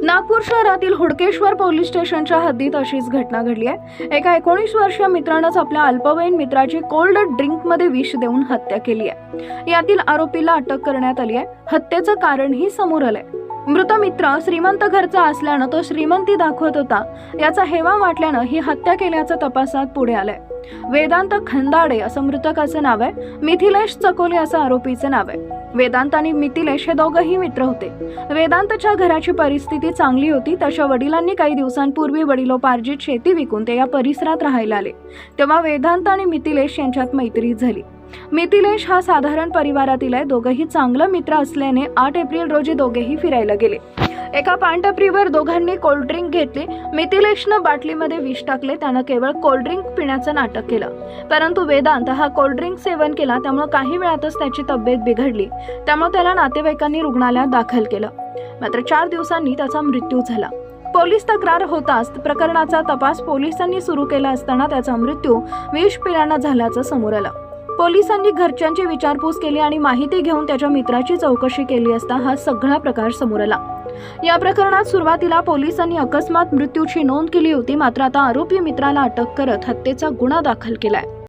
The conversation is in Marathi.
नागपूर शहरातील हुडकेश्वर पोलीस स्टेशनच्या हद्दीत अशीच घटना घडली आहे. एका एकोणीस वर्षीय मित्रानंच आपल्या अल्पवयीन मित्राची कोल्ड ड्रिंकमध्ये विष देऊन हत्या केली आहे. यातील आरोपीला अटक करण्यात आली आहे. हत्येचं कारणही समोर आलंय. मृत मित्र श्रीमंत घरचा असल्यानं तो श्रीमंती दाखवत होता. याचा हेवा वाटल्यानं ही हत्या केल्याचं तपासात पुढे आलंय. वेदांत खंदाडे असं मृतकाचं नाव आहे. मिथिलेश चकोले असं आरोपीचं नाव आहे. वेदांत आणि मिथिलेश हे दोघंही मित्र होते. वेदांतच्या घराची परिस्थिती चांगली होती त्याच्या वडिलांनी काही दिवसांपूर्वी वडिलोपार्जित शेती विकून ते या परिसरात राहायला आले. तेव्हा वेदांत आणि मिथिलेश यांच्यात मैत्री झाली. मिथिलेश हा साधारण परिवारातील आहे. दोघंही चांगलं मित्र असल्याने आठ एप्रिल रोजी दोघेही फिरायला गेले. एका पानटपरीवर दोघांनी कोल्ड्रिंक घेतली. मिथिलेशनं बाटलीमध्ये विष टाकले. त्यानं केवळ कोल्ड्रिंक पिण्याचं नाटक केलं. परंतु वेदांत हा कोल्ड्रिंक सेवन केला त्यामुळे काही वेळातच त्याची तब्येत बिघडली. त्यामुळे त्याला नातेवाईकांनी रुग्णालयात दाखल केलं. मात्र चार दिवसांनी त्याचा मृत्यू झाला. पोलीस तक्रार होताच प्रकरणाचा तपास पोलिसांनी सुरू केला असताना त्याचा मृत्यू विष पिल्यानं झाल्याचं समोर आलं. पोलिसांनी घरच्यांची विचारपूस केली आणि माहिती घेऊन त्याच्या मित्राची चौकशी केली असता हा सगळा प्रकार समोर आला. या प्रकरणात सुरुवातीला पोलिसांनी अकस्मात मृत्यूची नोंद केली होती मात्र आता आरोपी मित्राला अटक करत हत्येचा गुन्हा दाखल केलाय.